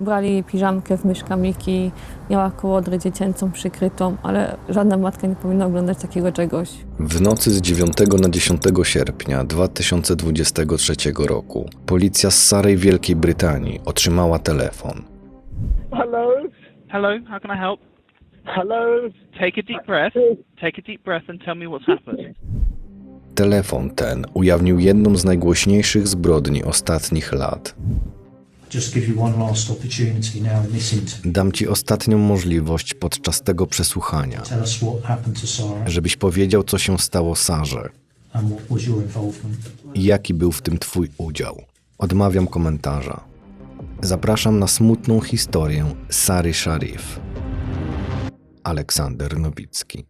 Brali piżamkę w myszkamiki, miała kołodrę dziecięcą przykrytą, ale żadna matka nie powinna oglądać takiego czegoś. W nocy z 9 na 10 sierpnia 2023 roku policja z Sarej Wielkiej Brytanii otrzymała telefon. Hello? Hello, how can I help? Hello? Take a deep breath. Take a deep breath and tell me what's happened. Telefon ten ujawnił jedną z najgłośniejszych zbrodni ostatnich lat. Dam ci ostatnią możliwość podczas tego przesłuchania, żebyś powiedział, co się stało Sarze i jaki był w tym twój udział. Odmawiam komentarza. Zapraszam na smutną historię Sary Sharif. Aleksander Nowicki.